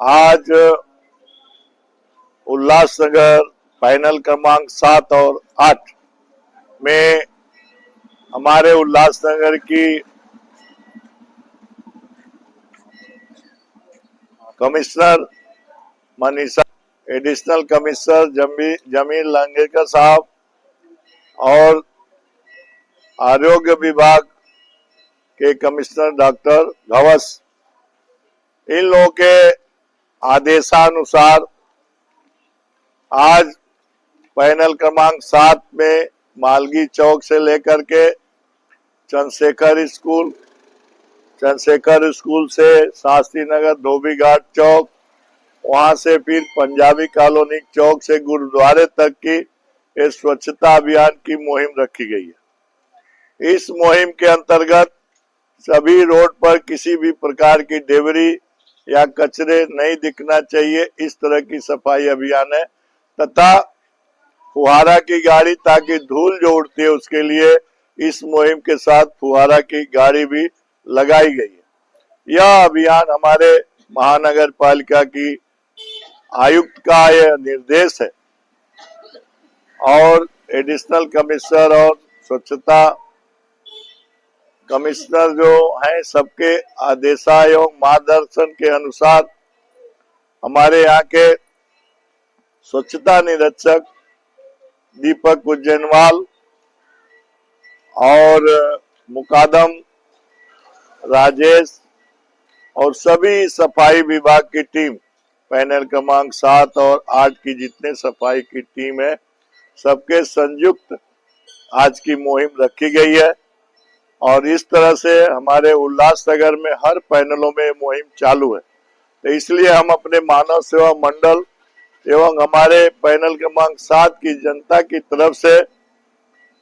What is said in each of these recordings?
आज उल्लासनगर फाइनल क्रमांक सात और आठ में हमारे उल्लासनगर की कमिश्नर मनीषा, एडिशनल कमिश्नर जमी जमील लांगेकर साहब और आरोग्य विभाग के कमिश्नर डॉक्टर घवस इन लोगों के आदेशानुसार आज पैनल क्रमांक सात में मालगी चौक से लेकर के चंद्रशेखर स्कूल चंद्रशेखर स्कूल से शास्त्री नगर, धोबी घाट चौक, वहाँ से फिर पंजाबी कॉलोनी चौक से गुरुद्वारे तक की इस स्वच्छता अभियान की मुहिम रखी गई है। इस मुहिम के अंतर्गत सभी रोड पर किसी भी प्रकार की डेबरी या कचरे नहीं दिखना चाहिए, इस तरह की सफ़ाई अभियान है। तथा फुहारा की गाड़ी ताकि धूल जो उड़ती है उसके लिए इस मुहिम के साथ फुहारा की गाड़ी भी लगाई गई है। यह अभियान हमारे महानगर पालिका की आयुक्त का यह निर्देश है। और एडिशनल कमिश्नर और स्वच्छता कमिश्नर जो हैं, सबके आदेशा एवं मार्गदर्शन के अनुसार हमारे यहाँ के स्वच्छता निरीक्षक दीपक उज्जैनवाल और मुकादम राजेश और सभी सफ़ाई विभाग की टीम, पैनल क्रमांक सात और आठ की जितने सफ़ाई की टीम है, सबके संयुक्त आज की मुहिम रखी गई है। और इस तरह से हमारे उल्लास नगर में हर पैनलों में मुहिम चालू है। तो इसलिए हम अपने मानव सेवा मंडल एवं हमारे पैनल क्रमांक सात की जनता की तरफ़ से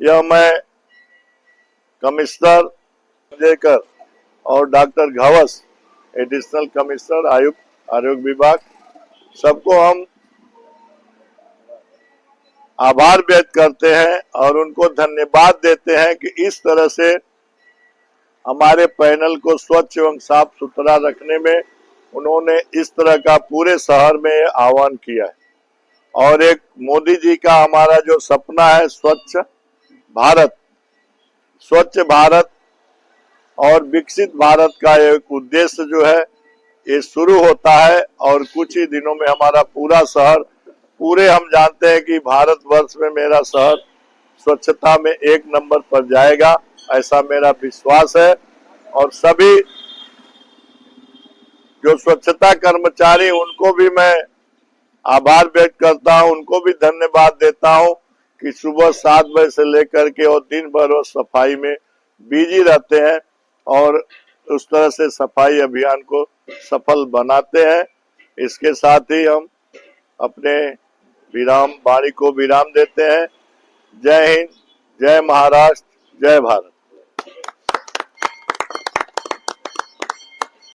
यह मैं कमिश्नर देकर और डॉक्टर घवस, एडिशनल कमिश्नर, आयुक्त, आरोग्य विभाग, सबको हम आभार व्यक्त करते हैं और उनको धन्यवाद देते हैं कि इस तरह से हमारे पैनल को स्वच्छ एवं साफ़ सुथरा रखने में उन्होंने इस तरह का पूरे शहर में आह्वान किया है। और एक मोदी जी का हमारा जो सपना है, स्वच्छ भारत स्वच्छ भारत और विकसित भारत का एक उद्देश्य जो है, ये शुरू होता है और कुछ ही दिनों में हमारा पूरा शहर, पूरे हम जानते हैं कि भारतवर्ष में मेरा शहर स्वच्छता में एक नंबर पर जाएगा। ऐसा मेरा विश्वास है और सभी जो स्वच्छता कर्मचारी, उनको भी मैं आभार व्यक्त करता हूँ, उनको भी धन्यवाद देता हूँ कि सुबह सात बजे से लेकर के और दिन भर वो सफ़ाई में बिज़ी रहते हैं और उस तरह से सफ़ाई अभियान को सफल बनाते हैं। इसके साथ ही हम अपने विराम वाणी को विराम देते हैं। जय हिंद, जय महाराष्ट्र, जय भारत।